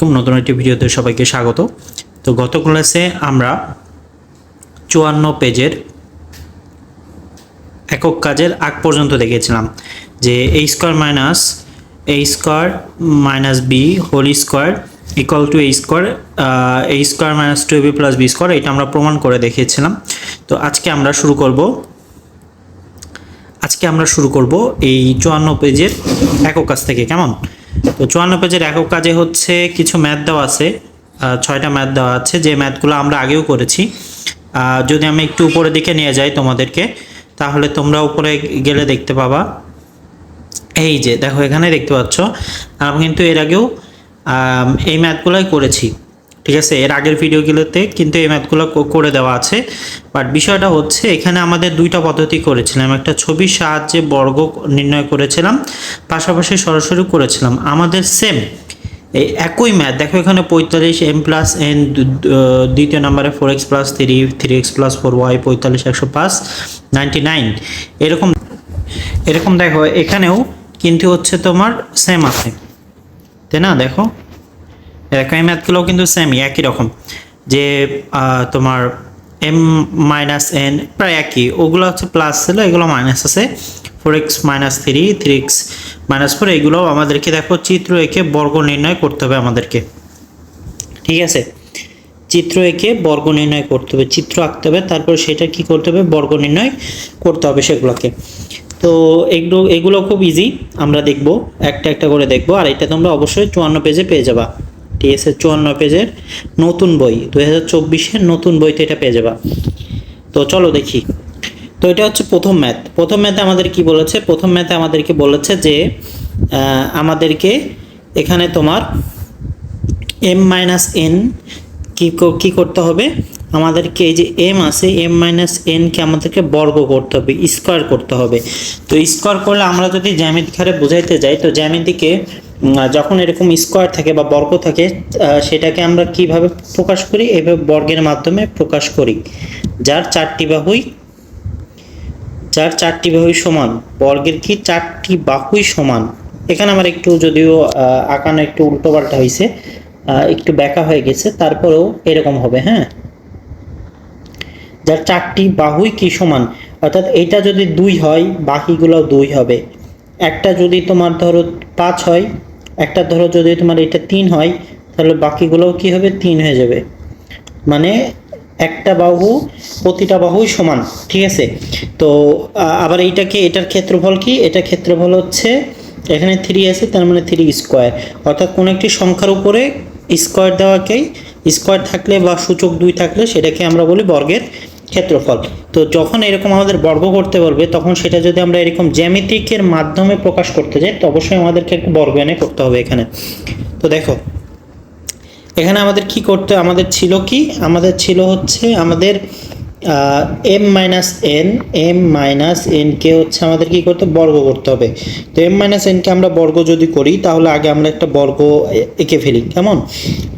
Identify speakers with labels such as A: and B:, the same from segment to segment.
A: এরকম নতুন একটি ভিডিওতে সবাইকে স্বাগত। তো গত ক্লাসে আমরা চুয়ান্ন পেজের একক কাজের আগ পর্যন্ত দেখেছিলাম যে A square minus A square minus B whole square equal to A square A square minus two B plus B square এটা আমরা প্রমাণ করে দেখিয়েছিলাম তো আজকে আমরা শুরু করব। আজকে আমরা শুরু করব এই চুয়ান্ন পেজের একক কাজ থেকে, কেমন? তো চুয়ান্ন পেজের একক কাজে হচ্ছে কিছু ম্যাথ দেওয়া আছে ছয়টা ম্যাথ দেওয়া আছে, যে ম্যাথগুলো আমরা আগেও করেছি। যদি আমি একটু উপরের দিকে নিয়ে যাই তোমাদেরকে, তাহলে তোমরা উপরে গেলে দেখতে পাবা। এই যে, দেখো এখানে দেখতে পাচ্ছ। আমি কিন্তু এর আগেও এই ম্যাথগুলোই করেছি। ঠিক আছে? এর আগের ভিডিওগুলোতে কিন্তু এই ম্যাথগুলো করে দেওয়া আছে। বাট বিষয়টা হচ্ছে, এখানে আমাদের দুইটা পদ্ধতি করেছিলাম। একটা ছবির সাহায্যে বর্গ নির্ণয় করেছিলাম, পাশাপাশি সরাসরি করেছিলাম। আমাদের সেম এই একই ম্যাথ দেখো এখানে পঁয়তাল্লিশ এম প্লাস এন দ্বিতীয় নম্বরে four X plus three three X plus four Y পঁয়তাল্লিশ একশো পাঁচ নাইনটি নাইন এরকম এরকম দেখো, এখানেও কিন্তু হচ্ছে তোমার সেম আছে। তাই না? দেখো। এই ম্যাথগুলোও কিন্তু সেমই একই রকম। যে তোমার এম মাইনাস এন প্রায় একই। ওগুলো হচ্ছে প্লাস ছিল, এগুলো মাইনাস আছে। Four X minus three three X minus four এগুলো আমাদেরকে দেখো চিত্র এঁকে বর্গ নির্ণয় করতে হবে আমাদেরকে। ঠিক আছে? চিত্র এঁকে বর্গ নির্ণয় করতে হবে, চিত্র আঁকতে হবে, তারপর সেটা কি করতে হবে? বর্গ নির্ণয় করতে হবে সেগুলোকে। তো, এগুলো এগুলো খুব ইজি আমরা দেখব, একটা একটা করে দেখব, আর এটা তোমরা অবশ্যই চুয়ান্ন পেজে পেয়ে যাবা। আছে চুয়ান্ন পেজের নতুন বই, দুই হাজার নতুন বইতে এটা পেয়ে যাবা। তো চলো দেখি। তো এটা হচ্ছে প্রথম ম্যাথ। প্রথম ম্যাথে আমাদের কি বলেছে? প্রথম ম্যাথে আমাদেরকে বলেছে যে আমাদেরকে এখানে তোমার এম মাইনাস এন কী করতে হবে? আমাদেরকে এই যে এম আছে এম মাইনাস এনকে আমাদেরকে বর্গ করতে হবে স্কোয়ার করতে হবে। তো স্কোয়ার করলে আমরা যদি জ্যামিতিক হারে বোঝাইতে যাই, তো জ্যামিতিকে যখন এরকম স্কোয়ার থাকে বা বর্গ থাকে সেটাকে আমরা কীভাবে প্রকাশ করি? এভাবে বর্গের মাধ্যমে প্রকাশ করি। যার চারটি বাহুই, যার চারটি বাহুই সমান, বর্গের কি চারটি বাহুই সমান? এখানে আমার একটু যদিও আঁকানো একটু উল্টো পাল্টা হয়েছে একটু ব্যাকা হয়ে গেছে, তারপরেও এরকম হবে হ্যাঁ? যার চারটি বাহুই কি সমান? অর্থাৎ এটা যদি দুই হয় বাকিগুলো দুই হবে। একটা যদি তোমার ধরো পাঁচ হয় একটা ধরো যদি তোমার এটা তিন হয়, তাহলে বাকিগুলোও কি হবে? তিন হয়ে যাবে। মানে একটা বাহু প্রতিটা বাহুই সমান, ঠিক আছে? তো আবার এইটাকে, এটার ক্ষেত্রফল কি? এটার ক্ষেত্রফল হচ্ছে, এখানে থ্রি আছে, তার মানে থ্রি স্কোয়ার অর্থাৎ কোনো একটি সংখ্যার উপরে স্কোয়ার দেওয়াকেই স্কোয়ার থাকলে বা সূচক দুই থাকলে সেটাকে আমরা বলি বর্গের ক্ষেত্রফল। তো যখন এরকম আমাদের বর্গ করতে বলবে, তখন সেটা যদি আমরা এরকম জ্যামিতিকের মাধ্যমে প্রকাশ করতে যাই, তো অবশ্যই আমাদেরকে একটু বর্গ এনে করতে হবে এখানে। তো দেখো, এখানে আমাদের কি করতে, আমাদের ছিল কি? আমাদের ছিল হচ্ছে আমাদের M minus N M minus NK হচ্ছে আমাদের কি করতে বর্গ করতে হবে। তো এম মাইনাস এনকে আমরা বর্গ যদি করি, তাহলে আগে আমরা একটা বর্গ এঁকে ফেলি। কেমন?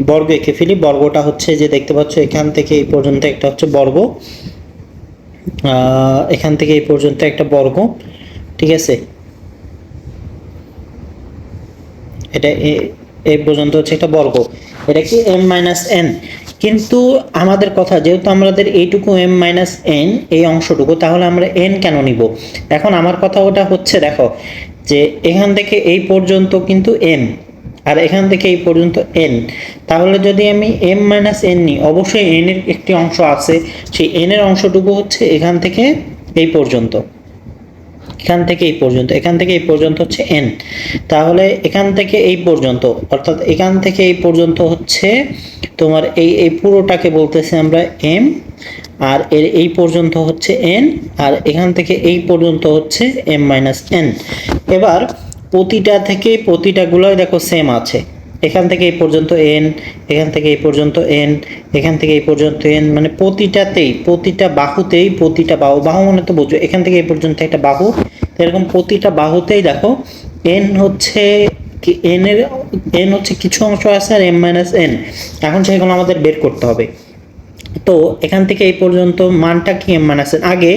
A: বর্গ এঁকে ফেলি। বর্গটা হচ্ছে যে দেখতে পাচ্ছ, এখান থেকে এই পর্যন্ত একটা হচ্ছে বর্গ। এখান থেকে এই পর্যন্ত একটা বর্গ। ঠিক আছে? এটা এ- পর্যন্ত হচ্ছে একটা বর্গ। এটা কি? এম মাইনাস এন কিন্তু আমাদের কথা, যেহেতু আমাদের এইটুকু এম মাইনাস এন এই অংশটুকু, তাহলে আমরা এন কেন নিব? এখন আমার কথা ওটা হচ্ছে, দেখো, যে এখান থেকে এই পর্যন্ত কিন্তু এম আর এখান থেকে এই পর্যন্ত এন তাহলে যদি আমি এম মাইনাস এন নিই, অবশ্যই এন এর একটি অংশ আছে, সেই এন এর অংশটুকু হচ্ছে এখান থেকে এই পর্যন্ত। এখান থেকে এই পর্যন্ত, এখান থেকে এই পর্যন্ত হচ্ছে এন তাহলে এখান থেকে এই পর্যন্ত, অর্থাৎ এখান থেকে এই পর্যন্ত হচ্ছে তোমার এই এই পুরোটাকে বলতেছি আমরা এম আর এর এই পর্যন্ত হচ্ছে এন আর এখান থেকে এই পর্যন্ত হচ্ছে এম মাইনাস এন এবার প্রতিটা থেকে প্রতিটাগুলোই দেখো সেম আছে। এখান থেকে এই পর্যন্ত এন এখান থেকে এই পর্যন্ত এন এখান থেকে এই পর্যন্ত এন মানে প্রতিটাতেই, প্রতিটা বাহুতেই প্রতিটা বাহু বাহু মানে তো বুঝো, এখান থেকে এই পর্যন্ত একটা বাহু এরকম প্রতিটা বাহুতেই দেখো এন হচ্ছে এন এর এন হচ্ছে কিছু অংশ আছে আর এম মাইনাস এন এখন সেগুলো আমাদের বের করতে হবে। তো এখান থেকে এই পর্যন্ত মানটা কি এম মাইনাস এন আগে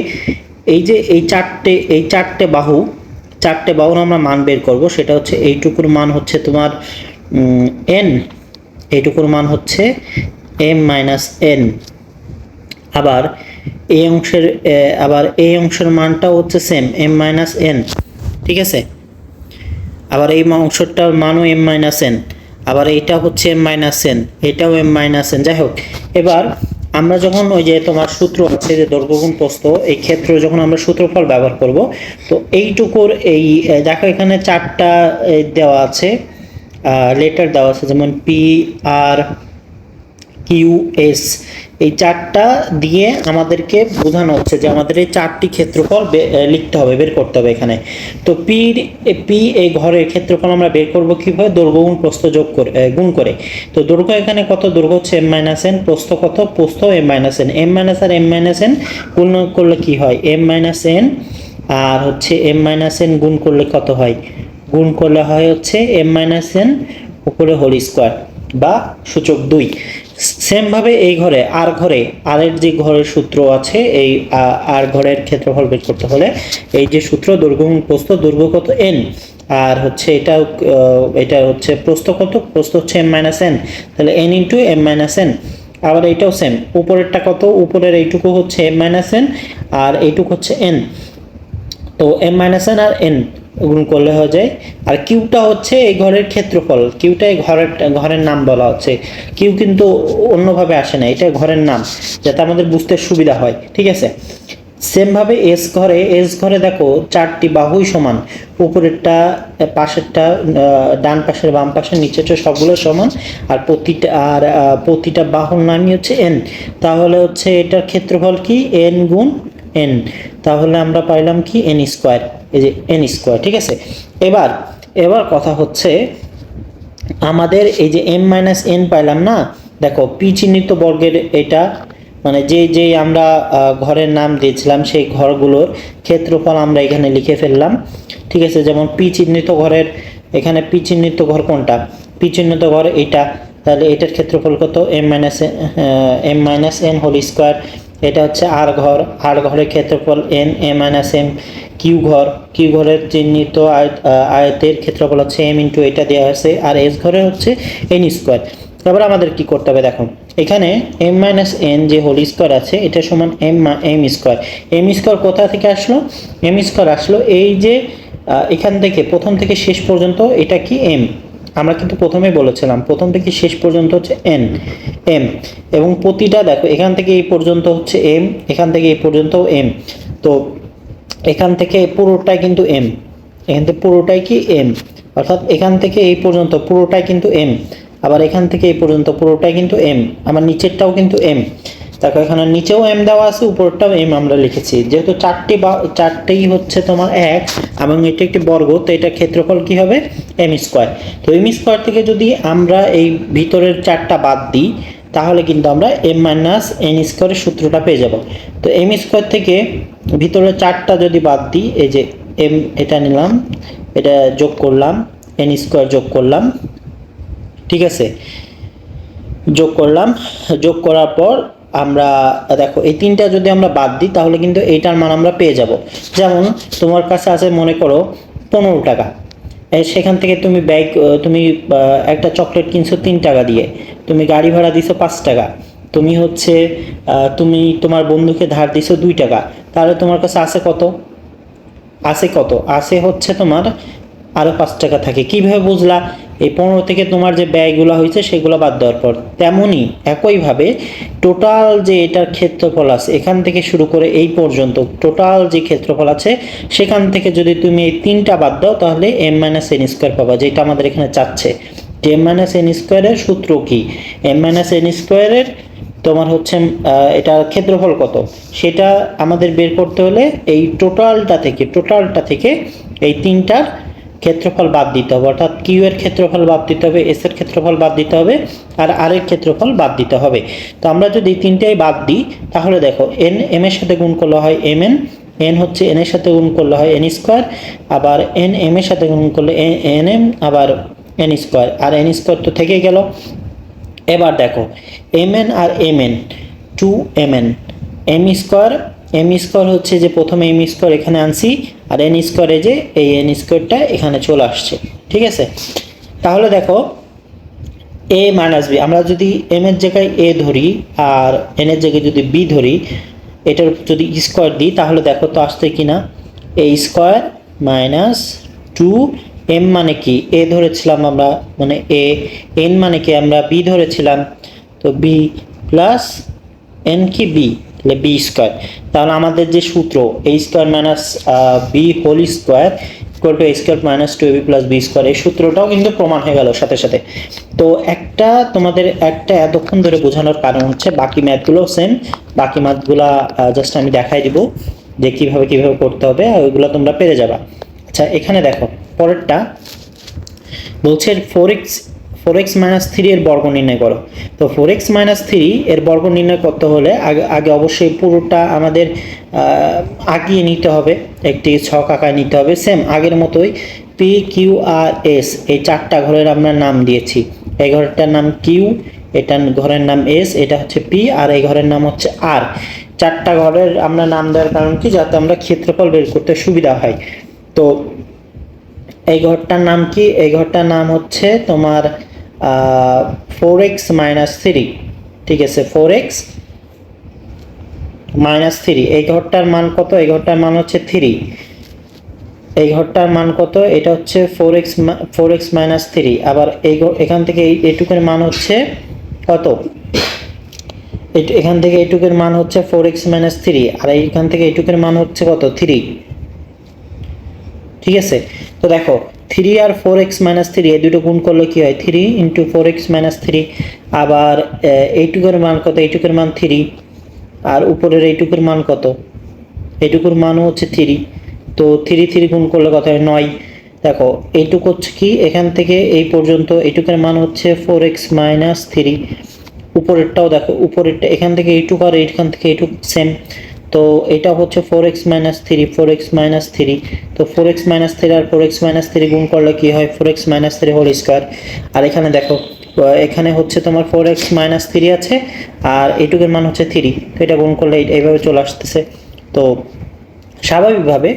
A: এই যে এই চারটে এই চারটে বাহু, চারটে বাহুর আমরা মান বের করব, সেটা হচ্ছে এইটুকুর মান হচ্ছে তোমার এন এইটুকুর মান হচ্ছে এম মাইনাস এন আবার এই অংশের আবার এই অংশের মানটাও হচ্ছে সেম এম মাইনাস এন ঠিক আছে? আবার এই অংশটার মানও এম মাইনাস এন আবার এইটা হচ্ছে এম মাইনাস এন এটাও এম মাইনাস এন যাই হোক। এবার আমরা যখন ওই যে তোমার সূত্র আছে যে দৈর্ঘ্যগুণ প্রস্থ, এই ক্ষেত্রে যখন আমরা সূত্রফল ব্যবহার করব, তো এইটুকুর এই দেখো এখানে চারটা দেওয়া আছে লেটার দেওয়া আছে, যেমন পি আর কিউ এস এই চারটা দিয়ে আমাদেরকে বোঝানো হচ্ছে যে আমাদের এই চারটি ক্ষেত্রফল লিখতে হবে, বের করতে হবে এখানে। তো পি পি এই ঘরের ক্ষেত্রফল আমরা বের করব কীভাবে? দৈর্ঘ্য গুণ প্রস্থ যোগ করে গুণ করে। তো দৈর্ঘ্য এখানে কত? দৈর্ঘ্য হচ্ছে এম মাইনাস এন প্রস্থ কত? প্রস্থ M minus N M minus আর এম মাইনাস এন গুণ করলে কি হয়? এম মাইনাস এন আর হচ্ছে এম মাইনাস এন গুণ করলে কত হয়? গুণ করলে হয় হচ্ছে এম মাইনাস এন উপরে হোল স্কোয়ার বা সূচক দুই। সেম ভাবে এই ঘরে আর ঘরে আর এর যে ঘরের সূত্র আছে, এই আর ঘরের ক্ষেত্রফল বের করতে হলে এই যে সূত্র দৈর্ঘ্য গুণ প্রস্থ দৈর্ঘ্য কত এন আর হচ্ছে এটা এটা হচ্ছে প্রস্থ কত? প্রস্থ হচ্ছে এম মাইনাস এন তাহলে N into M minus N আবার এইটাও সেম উপরেরটা কত? উপরের এইটুকু হচ্ছে এম মাইনাস এন আর এইটুকু হচ্ছে এন তো এম মাইনাস এন আর এন গুণ করলে হয়ে যায়। আর কিউটা হচ্ছে এই ঘরের ক্ষেত্রফল। কিউটা এই ঘরের ঘরের নাম বলা হচ্ছে। কিউ কিন্তু অন্যভাবে আসে না, এটা ঘরের নাম, যাতে আমাদের বুঝতে সুবিধা হয়, ঠিক আছে? সেমভাবে এস ঘরে এস ঘরে দেখো চারটি বাহুই সমান। উপরেরটা, পাশেরটা ডান পাশের, বাম পাশের, নিচেরটা সবগুলো সমান। আর প্রতিটা আর প্রতিটা বাহুর নামই হচ্ছে এন তাহলে হচ্ছে এটার ক্ষেত্রফল কি? এন গুণ এন তাহলে আমরা পাইলাম কি? এন স্কোয়ার এই যে এন স্কোয়ার ঠিক আছে? এবার এবার কথা হচ্ছে, আমাদের এই যে এম মাইনাস এন পাইলাম না, দেখো পি চিহ্নিত বর্গের এটা মানে যে যে আমরা ঘরের নাম দিয়েছিলাম সেই ঘরগুলোর ক্ষেত্রফল আমরা এখানে লিখে ফেললাম, ঠিক আছে? যেমন পি চিহ্নিত ঘরের, এখানে পি চিহ্নিত ঘর কোনটা? পি চিহ্নিত ঘর এটা, তাহলে এটার ক্ষেত্রফল কত? M minus M minus N whole square এটা হচ্ছে আর ঘর আর ঘরের ক্ষেত্রফল N A minus M Q ঘর, কিউ ঘরের চিহ্নিত আয়তের ক্ষেত্রফল হচ্ছে এম ইন্টু এটা দেওয়া আছে আর এস ঘরে হচ্ছে এন স্কোয়ার তারপর আমাদের কি করতে হবে দেখো, এখানে এম মাইনাস এন যে হোল স্কোয়ার আছে, এটা সমান M M square M square কোথা থেকে আসলো? এম স্কোয়ার আসলো এই যে এখান থেকে, প্রথম থেকে শেষ পর্যন্ত এটা কি এম আমরা কিন্তু প্রথমে বলেছিলাম, প্রথম থেকে শেষ পর্যন্ত হচ্ছে এন এম এবং প্রতিটা দেখো, এখান থেকে এই পর্যন্ত হচ্ছে এম এখান থেকে এই পর্যন্ত এম তো এখান থেকে পুরোটাই কিন্তু এম এখান থেকে পুরোটাই কি এম অর্থাৎ এখান থেকে এই পর্যন্ত পুরোটাই কিন্তু এম আবার এখান থেকে এই পর্যন্ত পুরোটাই কিন্তু এম আমার নিচেরটাও কিন্তু এম তারপর এখানে নিচেও এম দেওয়া আছে উপরটাও এম আমরা লিখেছি। যেহেতু চারটি বা, চারটেই হচ্ছে তোমার এক, এবং এটা একটি বর্গ, তো এটা ক্ষেত্রফল কি হবে? এম স্কোয়ার তো এম স্কোয়ার থেকে যদি আমরা এই ভিতরের চারটা বাদ দিই তাহলে কিন্তু আমরা এম মাইনাস এন স্কোয়ারের সূত্রটা পেয়ে যাব। তো এম স্কোয়ার থেকে ভিতরে চারটা যদি বাদ দিই, এই যে এম এটা নিলাম, এটা যোগ করলাম এন স্কোয়ার যোগ করলাম, ঠিক আছে? যোগ করলাম, যোগ করার পর আমরা, দেখো, এই তিনটা যদি আমরা বাদ দিই, তাহলে কিন্তু এইটার মান আমরা পেয়ে যাব। যেমন, তোমার কাছে আছে, মনে করো, পনেরো টাকা। সেখান থেকে তুমি ব্যাগ, তুমি একটা চকলেট কিনছো তিন টাকা দিয়ে। তুমি গাড়ি ভাড়া দিছো পাঁচ টাকা, তুমি হচ্ছে তুমি তোমার বন্ধুকে ধার দিছো দুই টাকা, তাহলে তোমার কাছে আছে কত? আছে কত? আছে হচ্ছে তোমার আরও পাঁচ টাকা থাকে। কীভাবে বুঝলা? এই পনেরো থেকে তোমার যে ব্যয়গুলো হয়েছে, সেগুলো বাদ দেওয়ার পর। তেমনই একইভাবে টোটাল যে এটার ক্ষেত্রফল আছে, এখান থেকে শুরু করে এই পর্যন্ত টোটাল যে ক্ষেত্রফল আছে, সেখান থেকে যদি তুমি এই তিনটা বাদ দাও, তাহলে এম মাইনাস এন স্কোয়ার পাবা, যেটা আমাদের এখানে চাচ্ছে। এম মাইনাস এন স্কোয়ারের সূত্র কি? এম মাইনাস এন স্কোয়ারের তোমার হচ্ছে এটা ক্ষেত্রফল কত? সেটা আমাদের বের করতে হলে এই টোটালটা থেকে টোটালটা থেকে এই তিনটার ক্ষেত্রফল বাদ দিতে হবে। অর্থাৎ কিউ এর ক্ষেত্রফল বাদ দিতে হবে এস এর ক্ষেত্রফল বাদ দিতে হবে, আর আর এর ক্ষেত্রফল বাদ দিতে হবে। তো আমরা যদি তিনটাই বাদ দিই, তাহলে দেখো এন এম এর সাথে গুণ করলে হয় এম এন এন হচ্ছে এন এর সাথে গুণ করলে হয় এন স্কোয়ার আবার এন এম এর সাথে গুণ করলে এন এম আবার এন স্কোয়ার। আর এন স্কোয়ার তো থেকেই গেল। এবার দেখো এম এন আর M N two M N M square M square হচ্ছে যে প্রথমে এম স্কোয়ার এখানে আনছি, আর এন স্কোয়ারে যে এই এন স্কোয়ারটা এখানে চলে আসছে। ঠিক আছে? তাহলে দেখো এ মাইনাস বি আমরা যদি এম এর জায়গায় এ ধরি, আর এন এর জায়গায় যদি বি ধরি, এটার যদি স্কোয়ার দিই, তাহলে দেখো তো আসছে কি না a square minus two m মানে কি? এ ধরেছিলাম আমরা মানে এ এন মানে কি? আমরা বি ধরেছিলাম। তো বি প্লাস এন কি বি তাহলে বি স্কোয়ার তাহলে আমাদের যে সূত্র a square minus b whole square equal to a square minus two b plus b square এই সূত্রটাও কিন্তু প্রমাণ হয়ে গেল সাথে সাথে। তো একটা তোমাদের একটা এতক্ষণ ধরে বোঝানোর কারণ হচ্ছে বাকি ম্যাথগুলো সেম বাকি ম্যাথগুলা জাস্ট আমি দেখাই দিব যে কীভাবে কীভাবে করতে হবে ওইগুলো তোমরা পেরে যাবা। আচ্ছা এখানে দেখো। পরেরটা বলছে four x four x minus three এর বর্গ নির্ণয় করো। তো ফোর এক্স মাইনাস থ্রি এর বর্গ নির্ণয় করতে হলে আগে আগে অবশ্যই পুরোটা আমাদের আগিয়ে নিতে হবে। একটি ছক আঁকায় নিতে হবে। সেম আগের মতোই পি কিউ আর এস এই চারটা ঘরের আমরা নাম দিয়েছি। এই ঘরটার নাম কিউ এটা ঘরের নাম এস এটা হচ্ছে পি আর এই ঘরের নাম হচ্ছে আর চারটা ঘরের আমরা নাম দেওয়ার কারণ কি? যাতে আমরা ক্ষেত্রফল বের করতে সুবিধা হয়। তো এই ঘরটার নাম কি? এই ঘরটার নাম হচ্ছে তোমার ফোর এক্স মাইনাস থ্রি ঠিক আছে ফোর এক্স মাইনাস থ্রি এই ঘরটার মান কত? এই ঘরটার মান হচ্ছে থ্রি এই ঘরটার মান কত? এটা হচ্ছে four x four x minus three আবার এই এখান থেকে এই এইটুকুর মান হচ্ছে কত? এখান থেকে এইটুকুর মান হচ্ছে ফোর এক্স মাইনাস থ্রি আর এইখান থেকে এইটুকুর মান হচ্ছে কত? থ্রি ঠিক আছে? তো দেখো থ্রি আর ফোর এক্স মাইনাস থ্রি এই দুটো গুণ করলে কি হয়? Three into four x minus three আবার এইটুকুর মান কত? এইটুকুর মান থ্রি আর উপরের এইটুকুর মান কত? এইটুকুর মানও হচ্ছে থ্রি তো থ্রি থ্রি গুণ করলে কত হয়? নয়। দেখো, এইটুকু হচ্ছে কি? এখান থেকে এই পর্যন্ত এইটুকুর মান হচ্ছে ফোর এক্স মাইনাস থ্রি উপরেরটাও দেখো, উপরেরটা, এখান থেকে এইটুকু আর এইখান থেকে এইটুকু সেম তো এটা হচ্ছে four x minus three four x minus three তো ফোর এক্স মাইনাস থ্রি আর ফোর এক্স মাইনাস থ্রি গুণ করলে কি হয়? Four x minus three whole square আর এখানে দেখো এখানে হচ্ছে তোমার ফোর এক্স মাইনাস থ্রি আছে, আর এইটুকুর মান হচ্ছে থ্রি তো এটা গুণ করলে এই- এইভাবে চলে আসতেছে। তো স্বাভাবিকভাবে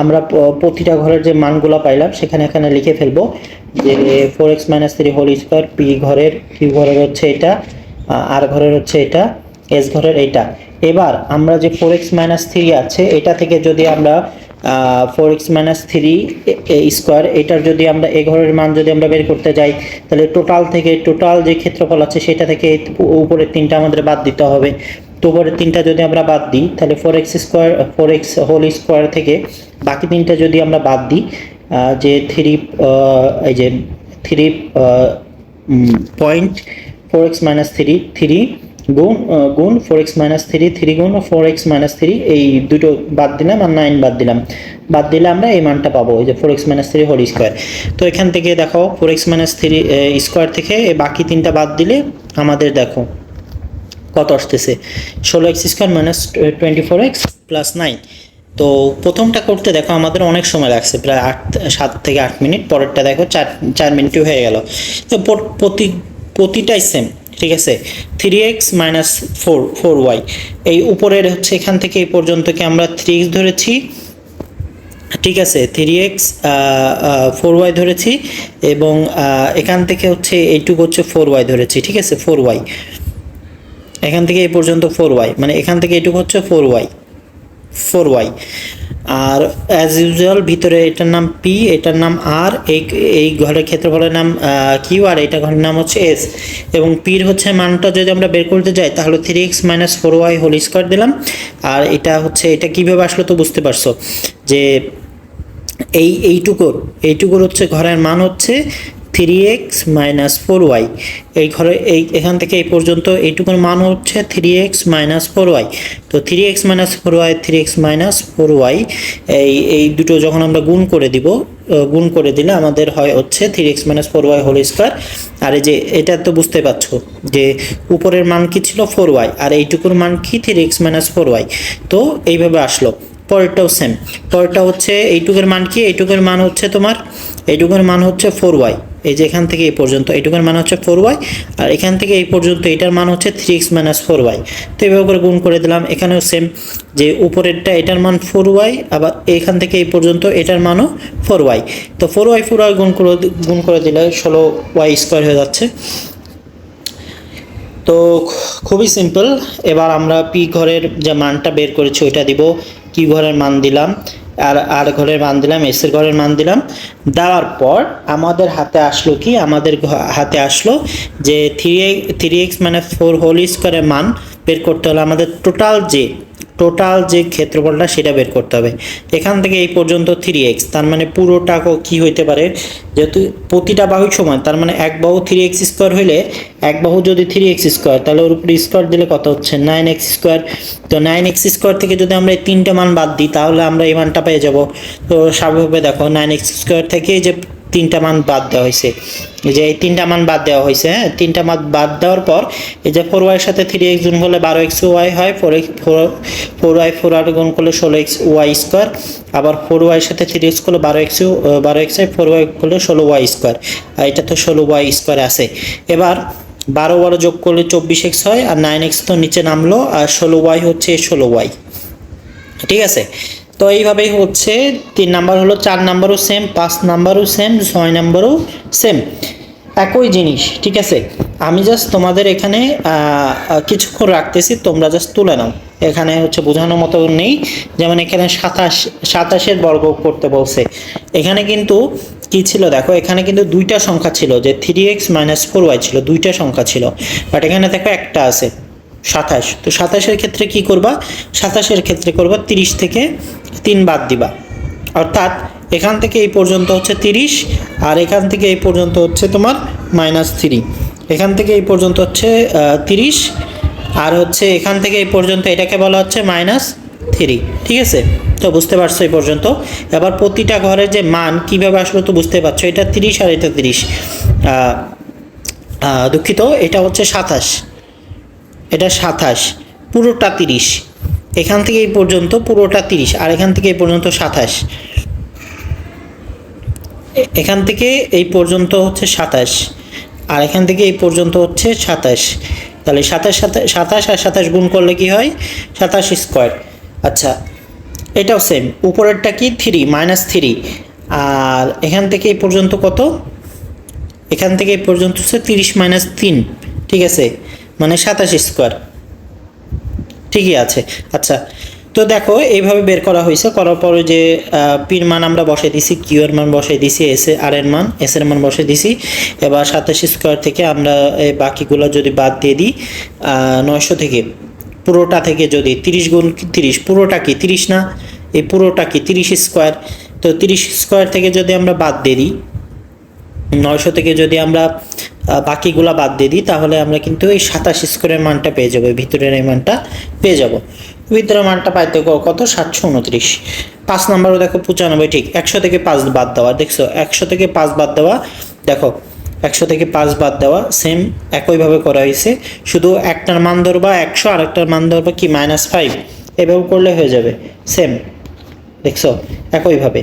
A: আমরা প্রতিটা ঘরের যে মানগুলো পাইলাম, সেখানে এখানে লিখে ফেলব যে four x minus three whole square p ঘরের কিউ ঘরের হচ্ছে এটা আর ঘরের হচ্ছে এটা এস ঘরের এইটা। এবার আমরা যে ফোর এক্স মাইনাস থ্রি আছে, এটা থেকে যদি আমরা four x minus three square এটার যদি আমরা এ ঘরের মান যদি আমরা বের করতে যাই, তাহলে টোটাল থেকে টোটাল যে ক্ষেত্রফল আছে, সেটা থেকে উপরের তিনটা আমাদের বাদ দিতে হবে। তো উপরের তিনটা যদি আমরা বাদ দিই, তাহলে four x square four x whole square থেকে বাকি তিনটা যদি আমরা বাদ দিই যে থ্রি এই যে three point four x minus three three গুণ গুণ four x minus three three গুণ ফোর এক্স মাইনাস থ্রি এই দুটো বাদ দিলাম আর নাইন বাদ দিলাম। বাদ দিলে আমরা এই মানটা পাবো যে four x minus three whole square তো এখান থেকে দেখো four x minus three square থেকে বাকি তিনটা বাদ দিলে আমাদের দেখো, কত আসতেছে? ষোলো x square minus twenty four x plus nine তো প্রথমটা করতে দেখো, আমাদের অনেক সময় লাগছে, প্রায় আট, সাত থেকে আট মিনিট, পরেরটা দেখো চার চার মিনিটও হয়ে গেল। তো প্রতি, প্রতিটাই সেম ঠিক আছে? Three x minus four four y এই উপরের হচ্ছে এখান থেকে এই পর্যন্তকে আমরা থ্রি এক্স ধরেছি। ঠিক আছে থ্রি এক্স ফোর ওয়াই ধরেছি এবং এখান থেকে হচ্ছে এইটুকু হচ্ছে ফোর ওয়াই ধরেছি। ঠিক আছে ফোর ওয়াই এখান থেকে এই পর্যন্ত ফোর ওয়াই মানে এখান থেকে এটুকু হচ্ছে ফোর ওয়াই ফোর ওয়াই আর অ্যাজ ইউজুয়াল ভিতরে এটার নাম পি এটার নাম আর এই এই ঘরের ক্ষেত্রফলের নাম কিউ আর এটা ঘরের নাম হচ্ছে এস এবং পির হচ্ছে মানটা যদি আমরা বের করতে যাই, তাহলে three x minus four y whole square দিলাম। আর এটা হচ্ছে, এটা কীভাবে আসলো তো বুঝতে পারছ? যে এই, এইটুকুর এইটুকুর হচ্ছে ঘরের মান হচ্ছে three x minus four y. এই ঘরে এই এখান থেকে এই পর্যন্ত এইটুকুর মান হচ্ছে three x minus four y. তো three x minus four y, three x minus four y, এই এই দুটো যখন আমরা গুণ করে দিব গুণ করে দিলে আমাদের হয় হচ্ছে three x minus four y whole square. আর এই যে এটা তো বুঝতে পারছ যে উপরের মান কি ছিল? Four Y. আর এইটুকুর মান কি? Three x minus four y. তো এইভাবে আসলো। পরেরটাও সেম পরেরটা হচ্ছে এইটুকের মান কি? এইটুকের মান হচ্ছে তোমার, এইটুকের মান হচ্ছে ফোর ওয়াই এই যে এখান থেকে এই পর্যন্ত, এইটুকের মান হচ্ছে ফোর ওয়াই আর এখান থেকে এই পর্যন্ত এটার মান হচ্ছে three x minus four y তো এইভাবে করে গুণ করে দিলাম, এখানেও সেম যে উপরেরটা এটার মান ফোর ওয়াই আবার এখান থেকে এই পর্যন্ত এটার মানও ফোর ওয়াই তো ফোর ওয়াই ফোর ওয়াই গুণ করে গুণ করে দিলে ষোলো ওয়াই স্কোয়ার হয়ে যাচ্ছে। তো খুবই সিম্পল এবার আমরা পি ঘরের যে মানটা বের করেছি, ওইটা দিব কি ঘরের মান দিলাম? আর আর ঘরের মান দিলাম, এসের ঘরের মান দিলাম। দেওয়ার পর আমাদের হাতে আসলো কি? আমাদের হাতে আসলো যে থ্রি থ্রি এক্স মানে ফোর হোল স্কোয়ারের মান বের করতে হলে আমাদের টোটাল যে টোটাল যে ক্ষেত্রফলটা সেটা বের করতে হবে। এখান থেকে এই পর্যন্ত থ্রি এক্স তার মানে পুরোটা ক- হইতে পারে? যেহেতু প্রতিটা বাহুই সমান, তার মানে এক বাহু থ্রি এক্স স্কোয়ার হইলে এক বাহু যদি থ্রি এক্স স্কোয়ার তাহলে ওর উপরে স্কোয়ার দিলে কত হচ্ছে? নাইন এক্স স্কোয়ার তো নাইন এক্স স্কোয়ার থেকে যদি আমরা এই তিনটে মান বাদ দিই, তাহলে আমরা এই মানটা পেয়ে যাব। তো স্বাভাবিকভাবে দেখো নাইন এক্স স্কোয়ার থেকে যে তিনটা মান বাদ দেওয়া হয়েছে। এই যে এই তিনটা মান বাদ দেওয়া হয়েছে হ্যাঁ? তিনটা মান বাদ দেওয়ার পর এই যে ফোর ওয়াইয়ের সাথে থ্রি এক্স গুণ করলে বারো এক্স ওয়াই হয় four x four four y four আর গুণ করলে ষোলো এক্স ওয়াই স্কোয়ার আবার ফোর ওয়াইয়ের সাথে থ্রি এক্স করলে বারো এক্স বারো এক্স হয় ফোর ওয়াই করলে ষোলো ওয়াই স্কোয়ার আর এটা তো ষোলো ওয়াই স্কোয়ার আছে। এবার বারো বারো যোগ করলে চব্বিশ এক্স হয়, আর নাইন এক্স তো নিচে নামলো, আর ষোলো ওয়াই হচ্ছে ষোলো ওয়াই ঠিক আছে? তো এইভাবেই হচ্ছে, তিন নাম্বার হলো, চার নাম্বারও সেম পাঁচ নাম্বারও সেম ছয় নাম্বারও সেম একই জিনিস, ঠিক আছে? আমি জাস্ট তোমাদের এখানে কিছুক্ষণ রাখতেছি, তোমরা জাস্ট তুলে নাও। এখানে হচ্ছে বোঝানোর মতো নেই। যেমন এখানে সাতাশ, সাতাশের বর্গ করতে বলছে। এখানে কিন্তু কি ছিল দেখো, এখানে কিন্তু দুইটা সংখ্যা ছিল, যে three x minus four y ছিল, দুইটা সংখ্যা ছিল। বাট এখানে দেখো একটা আছে, সাতাশ। তো সাতাশের ক্ষেত্রে কি করবা? সাতাশের ক্ষেত্রে করবা তিরিশ থেকে তিন বাদ দিবা। অর্থাৎ এখান থেকে এই পর্যন্ত হচ্ছে তিরিশ, আর এখান থেকে এই পর্যন্ত হচ্ছে তোমার মাইনাস থ্রি এখান থেকে এই পর্যন্ত হচ্ছে তিরিশ, আর হচ্ছে এখান থেকে এই পর্যন্ত এটাকে বলা হচ্ছে মাইনাস থ্রি ঠিক আছে? তো বুঝতে পারছ এই পর্যন্ত? এবার প্রতিটা ঘরের যে মান কীভাবে আসলো তো বুঝতে পারছ? এটা তিরিশ আর এটা তিরিশ। দুঃখিত, এটা হচ্ছে সাতাশ। এটা সাতাশ, পুরোটা তিরিশ। এখান থেকে এই পর্যন্ত পুরোটা তিরিশ, আর এখান থেকে এই পর্যন্ত সাতাশ। এখান থেকে এই পর্যন্ত হচ্ছে সাতাশ, আর এখান থেকে এই পর্যন্ত হচ্ছে সাতাশ। তাহলে সাতাশ সাতাশ আর সাতাশ গুণ করলে কি হয়? সাতাশ স্কোয়ার। আচ্ছা এটাও সেম উপরেরটা কি? থ্রি মাইনাস থ্রি আর এখান থেকে এই পর্যন্ত কত? এখান থেকে এই পর্যন্ত হচ্ছে তিরিশ মাইনাস তিন, ঠিক আছে? মানে সাতাশ স্কোয়ার। ঠিকই আছে। আচ্ছা তো দেখো, এইভাবে বের করা হয়েছে। করার পরে যে পির মান আমরা বসাই দিছি, কিউ এর মান বসাই দিছি, এস আর এর মান, এস এর মান বসাই দিছি। এবার সাতাশ স্কোয়ার থেকে আমরা এই বাকিগুলো যদি বাদ দিয়ে দিই নয়শো থেকে, পুরোটা থেকে যদি তিরিশ গুণ তিরিশ, পুরোটা কি তিরিশ না? এই পুরোটা কি তিরিশ স্কোয়ার তো তিরিশ স্কোয়ার থেকে যদি আমরা বাদ দিয়ে দিই নয়শো থেকে যদি আমরা বাকিগুলা বাদ দিয়ে দিই, তাহলে আমরা কিন্তু এই সাতাশ স্কোয়ারের মানটা পেয়ে যাব ভিতরের এই মানটা পেয়ে যাব। ভিতরের মানটা পাইতে কত? সাতশো উনত্রিশ। পাঁচ নাম্বারও দেখো পঁচানব্বই, ঠিক। একশো থেকে পাঁচ বাদ দেওয়া, দেখছ? একশো থেকে পাঁচ বাদ দেওয়া, দেখো, একশো থেকে পাঁচ বাদ দেওয়া সেম একইভাবে করা হয়েছে। শুধু একটার মান ধরবা একশো আর একটার মান ধরবা কি? মাইনাস ফাইভ এভাবে করলে হয়ে যাবে সেম দেখছ? একইভাবে।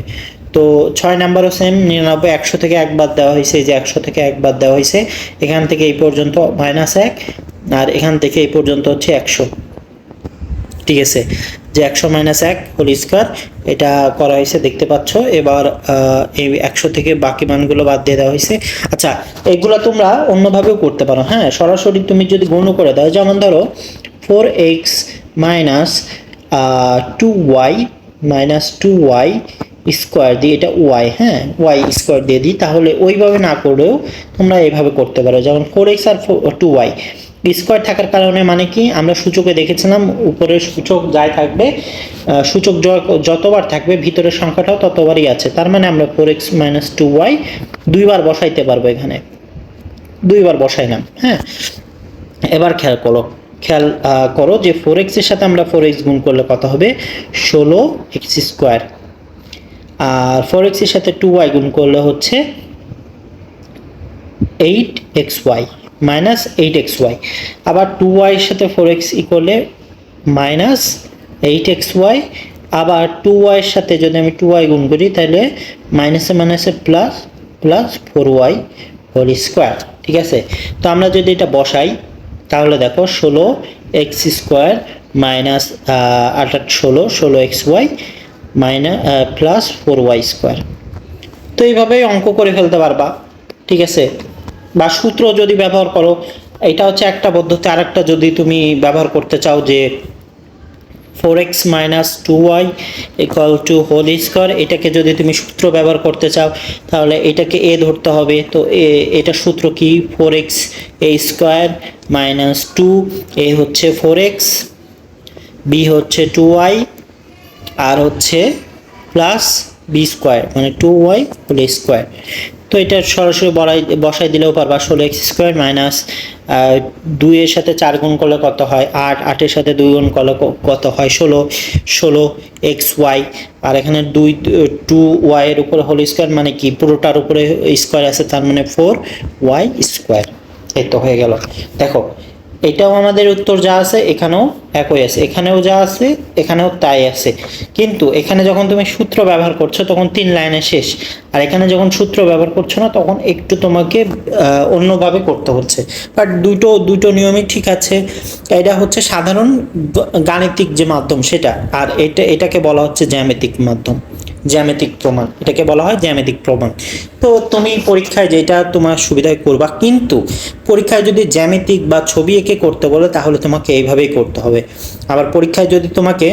A: তো ছয় নাম্বারও সেম নিরানব্বই, একশো থেকে এক বাদ দেওয়া হয়েছে যে একশো থেকে এক বাদ দেওয়া হয়েছে। এখান থেকে এই পর্যন্ত মাইনাস এক, আর এখান থেকে এই পর্যন্ত হচ্ছে একশো। ঠিক আছে? যে একশো মাইনাস এক হোল স্কোয়ার এটা করা হয়েছে, দেখতে পাচ্ছ। এবার এই একশো থেকে বাকি মানগুলো বাদ দিয়ে দেওয়া হয়েছে। আচ্ছা এগুলো তোমরা অন্যভাবেও করতে পারো। হ্যাঁ সরাসরি তুমি যদি গণ্য করে দাও, যেমন ধরো four x minus two y minus two y square দিয়ে, এটা ওয়াই হ্যাঁ? ওয়াই স্কোয়ার দিয়ে দিই, তাহলে ওইভাবে না করেও তোমরা এইভাবে করতে পারো। যেমন ফোর এক্স আর টু ওয়াই স্কোয়ার থাকার কারণে মানে কি? আমরা সূচকে দেখেছিলাম, উপরের সূচক যাই থাকবে সূচক যতবার থাকবে, ভিতরের সংখ্যাটাও ততবারই আছে। তার মানে আমরা four x minus two y দুইবার বসাইতে পারব এখানে। দুইবার বসাইলাম হ্যাঁ? এবার খেয়াল করো খেয়াল করো যে ফোর এক্সের সাথে আমরা ফোর এক্স গুণ করলে কত হবে? ষোলো এক্স স্কোয়ার আর ফোর এক্সের সাথে টু ওয়াই গুণ করলে হচ্ছে eight x y minus eight x y আবার টু ওয়াইয়ের সাথে ফোর এক্স ই করলে মাইনাস এইট এক্স ওয়াই আবার টু ওয়াইয়ের সাথে যদি আমি টু ওয়াই গুণ করি তাহলে মাইনাসে মাইনাসে plus plus four y whole square ঠিক আছে? তো আমরা যদি এটা বসাই, তাহলে দেখো ষোলো এক্স স্কোয়ার মাইনাস আঠাশ ষোলো ষোলো x y minus plus four y square তো এইভাবেই অঙ্ক করে ফেলতে পারবা, ঠিক আছে? বা সূত্র যদি ব্যবহার করো এটা হচ্ছে একটা পদ্ধতি, আরেকটা যদি তুমি ব্যবহার করতে চাও যে four x minus two y equal to whole square এটাকে যদি তুমি সূত্র ব্যবহার করতে চাও, তাহলে এটাকে এ ধরতে হবে। তো এ, এটা সূত্র কি? Four x a square minus two a হচ্ছে ফোর এক্স বি হচ্ছে টু ওয়াই আর হচ্ছে প্লাস বি স্কোয়ার মানে টু ওয়াই হোল স্কোয়ার তো এটা সরাসরি বড়াই, বসাই দিলেও পারবা, ষোলো এক্স স্কোয়ার মাইনাস দুইয়ের সাথে চার গুণ করলে কত হয়? আট, আটের সাথে দুই গুণ করলে কত হয়? ষোলো ষোলো এক্স ওয়াই আর এখানে দুই টু ওয়াইয়ের উপরে হোল স্কোয়ার মানে কি? পুরোটার উপরে স্কোয়ার আছে, তার মানে ফোর ওয়াই স্কোয়ার এই তো হয়ে গেল। দেখো এটাও আমাদের উত্তর যা আছে, এখানেও একই আছে। এখানেও যা আছে, এখানেও তাই আছে। কিন্তু এখানে যখন তুমি সূত্র ব্যবহার করছ, তখন তিন লাইনে শেষ। আর এখানে যখন সূত্র ব্যবহার করছ না, তখন একটু তোমাকে অন্যভাবে করতে হচ্ছে। বাট দুটো দুটো নিয়মই ঠিক আছে। এটা হচ্ছে সাধারণ গাণিতিক যে মাধ্যম সেটা। আর এটা, এটাকে বলা হচ্ছে জ্যামিতিক মাধ্যম। জ্যামিতিক প্রমাণ। এটাকে বলা হয় জ্যামিতিক প্রমাণ। তো তুমি পরীক্ষায় যেটা তোমার সুবিধায় করবা, কিন্তু পরীক্ষায় যদি জ্যামিতিক বা ছবি এঁকে করতে বলে, তাহলে তোমাকে এইভাবেই করতে হবে। আবার পরীক্ষায় যদি তোমাকে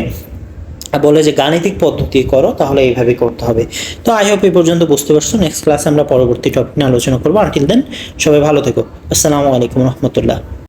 A: বলে যে গাণিতিক পদ্ধতি করো, তাহলে এইভাবেই করতে হবে। তো আই হোপ এই পর্যন্ত বুঝতে পারছ। নেক্সট ক্লাসে আমরা পরবর্তী টপিক নিয়ে আলোচনা করব। আনটিল দেন সবাই ভালো থেকো। আসসালামু আলাইকুম রহমতুল্লাহ।